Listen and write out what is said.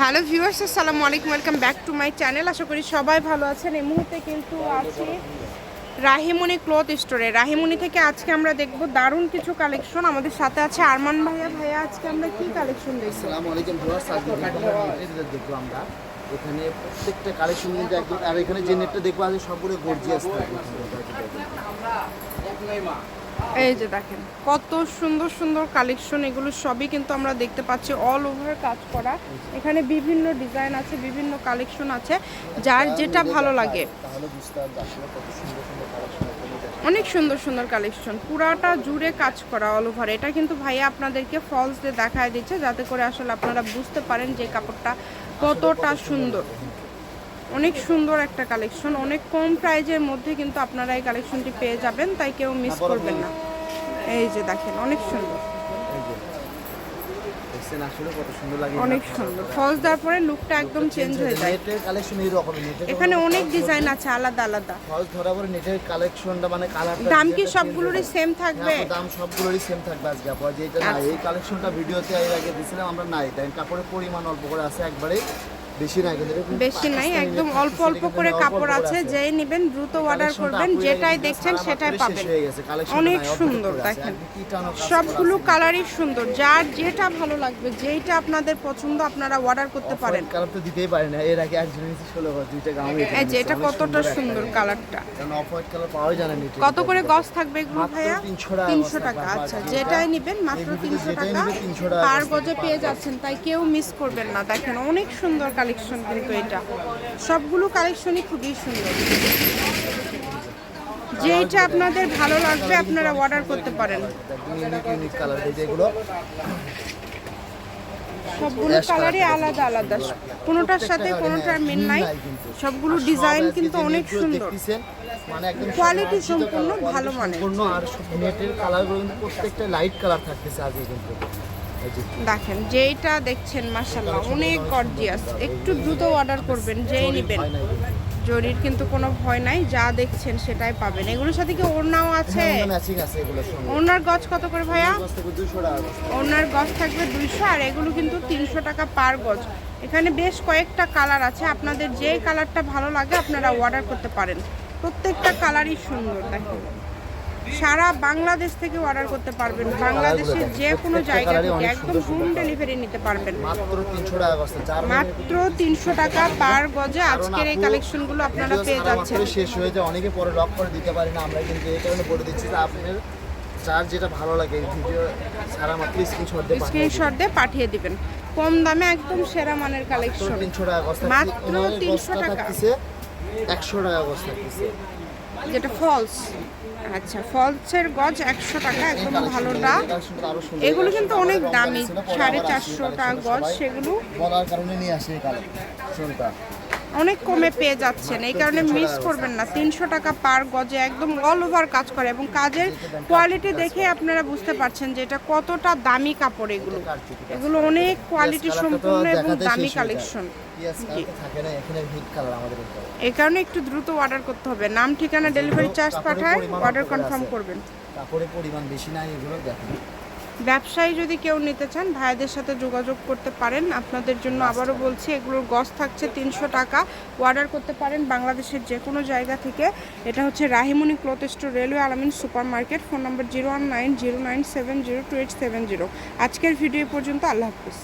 Hello viewers আসসালামু আলাইকুম welcome back to my channel. আশা করি সবাই ভালো আছেন। এই মুহূর্তে কিন্তু আছি রাহিমণি ক্লথ স্টোরে। রাহিমণি থেকে আজকে আমরা দেখব দারুণ কিছু কালেকশন আমাদের সাথে আছে আরমান ভাইয়া। ভাইয়া আজকে আমরা কি কালেকশন দেখব? আসসালামু আলাইকুম ভিউয়ার্স আজকে দেখব আমরা। এখানে প্রত্যেকটা কালেকশন কিন্তু একদম আর এখানে যে নেটটা দেখব আজকে সবগুলো গর্জিয়াস থাকবে এই যে দেখেন, কত সুন্দর সুন্দর কালেকশন এগুলো সবই কিন্তু আমরা দেখতে পাচ্ছি অল ওভার কাজ করা। এখানে বিভিন্ন ডিজাইন আছে, বিভিন্ন কালেকশন আছে, যার যেটা ভালো লাগে। অনেক সুন্দর সুন্দর কালেকশন পুরাটা জুড়ে কাজ করা অল ওভার এটা কিন্তু ভাইয়া আপনাদেরকে ফলস দিয়ে দেখায় দিচ্ছে, যাতে করে আসলে আপনারা বুঝতে পারেন যে কাপড়টা কতটা সুন্দর। অনেক সুন্দর একটা কালেকশন। অনেক কম প্রাইজের মধ্যে কিন্তু আপনারা এই কালেকশনটি পেয়ে যাবেন তাই কেউ মিস করবেন না। এই যে দেখেন অনেক সুন্দর। অনেক সুন্দর। ফলস দেওয়ার পরে লুকটা একদম চেঞ্জ হয়ে যায়। নেটের কালেকশন এই রকম নেটের এখানে অনেক ডিজাইন আছে আলাদা আলাদা। ফলস ধরা পরে নেটের কালেকশনটা মানে কালারটা দাম কি সবগুলোরই সেম থাকবে? দাম সবগুলোরই সেম থাকবে আজকে। আপা যেটা না এই কালেকশনটা ভিডিওতে এর আগে দিয়েছিলাম আমরা নাই। তাই কাপড়ের পরিমাণ অল্প করে আছে একবারে বেশি নাই একদম অল্প অল্প করে কাপড় আছে যেই নেবেন দ্রুত অর্ডার করবেন যেটাই দেখছেন সেটাই পাবেন। অনেক সুন্দর দেখেন। সবগুলো কালারই সুন্দর যার যেটা ভালো লাগবে যেইটা আপনাদের পছন্দ আপনারা অর্ডার করতে পারেন। কালার তো দিতেই পারে না এর আগে একজন নিয়েছে ষোলো ঘর দুইটা গাউন এই যে এটা কতটা সুন্দর কালারটা কারণ অফ হোয়াইট কালার পাওয়াই যায় না নিচে কত করে গজ থাকবে এগুলো ভাইয়া? 300 টাকা আচ্ছা যেটাই নেবেন মাত্র তিনশো টাকা 300 টাকা পার গজে পেয়ে যাচ্ছেন তাই কেউ মিস করবেন না দেখেন অনেক সুন্দর কালেকশন কিন্তু এটা। সবগুলো কালেকশনই খুবই সুন্দর। যেইটা আপনাদের ভালো লাগবে, আপনারা অর্ডার করতে পারেন। সবগুলো কালারই আলাদা আলাদা। কোনোটার সাথে কোনোটার মিল নাই। সবগুলো ডিজাইন কিন্তু অনেক সুন্দর। মানে Quality সম্পূর্ণ ভালো মানের। সম্পূর্ণ আর নেটের কালারগুলো প্রত্যেকটা লাইট কালার থাকতেছে আজকে কিন্তু। দেখেন যেইটা দেখছেন মাসাল্লাহ অনেক গর্জিয়াস একটু দ্রুত অর্ডার করবেন যেই নেবেন। জরির কিন্তু কোনো ভয় নাই যা দেখছেন সেটাই পাবেন। এগুলোর সাথে কি ওড়নাও আছে? হ্যাঁ, ওড়নার গজ কত করে ভাইয়া? গজ থেকে 200 টাকা। গজ। ওড়নার গজ থাকবে দুইশো আর এগুলো কিন্তু তিনশো টাকা পার গজ। এখানে বেশ কয়েকটা কালার আছে। আপনাদের যে কালারটা ভালো লাগে আপনারা অর্ডার করতে পারেন। প্রত্যেকটা কালারই সুন্দর দেখেন। সারা বাংলাদেশ থেকে অর্ডার করতে পারবেন। বাংলাদেশের যে কোনো জায়গা থেকে একদম হোম ডেলিভারি নিতে পারবেন। মাত্র 300 টাকা গজ মাত্র তিনশো টাকা পার গজে আজকের এই কালেকশনগুলো আপনারা পেয়ে যাচ্ছেন। শেষ হয়ে যায় অনেকে পরে লক করে দিতে পারে না আমরা কিন্তু এই কারণে বলে দিচ্ছি যে আপনার যার যেটা ভালো লাগে এই ভিডিও সারা মাত্র স্ক্রিনশট দিয়ে। স্ক্রিনশট দিয়ে পাঠিয়ে দিবেন। কম দামে একদম সেরা মানের কালেকশন 300 টাকা গজ মাত্র 300 টাকা। 100 টাকা যেটা ফলস আচ্ছা ফলসের গজ একশো টাকা, একদম ভালোটা। এগুলো কিন্তু অনেক দামি, সাড়ে চারশো টাকা গজ সেগুলো। বলার কারণে নিয়ে আসে অনেক কমে পেয়ে যাচ্ছেন। এই কারণে মিস করবেন না। তিনশো টাকা পার গজে একদম অল ওভার কাজ করে এবং কাজের কোয়ালিটি দেখে আপনারা বুঝতে পারছেন যে এটা কতটা দামি কাপড় এগুলো। এগুলো অনেক কোয়ালিটি সম্পূর্ণ এবং দামি কালেকশন এই কারণে একটু দ্রুত অর্ডার করতে হবে। নাম, ঠিকানা ডেলিভারি চার্জ পাঠায় অর্ডার কনফার্ম করবেন। কাপড়ের পরিমাণ বেশি নাই, এগুলো দেখেন। ব্যবসায়ী যদি কেউ নিতে চান ভাইদের সাথে যোগাযোগ করতে পারেন। আপনাদের জন্য আবারও বলছি এগুলোর গস থাকছে তিনশো টাকা। অর্ডার করতে পারেন বাংলাদেশের যে কোনো জায়গা থেকে। এটা হচ্ছে Rahimoni cloth store railway Alamin super market phone number zero one nine zero nine seven zero two eight seven zero. আজকের ভিডিও পর্যন্ত আল্লাহ হাফিজ।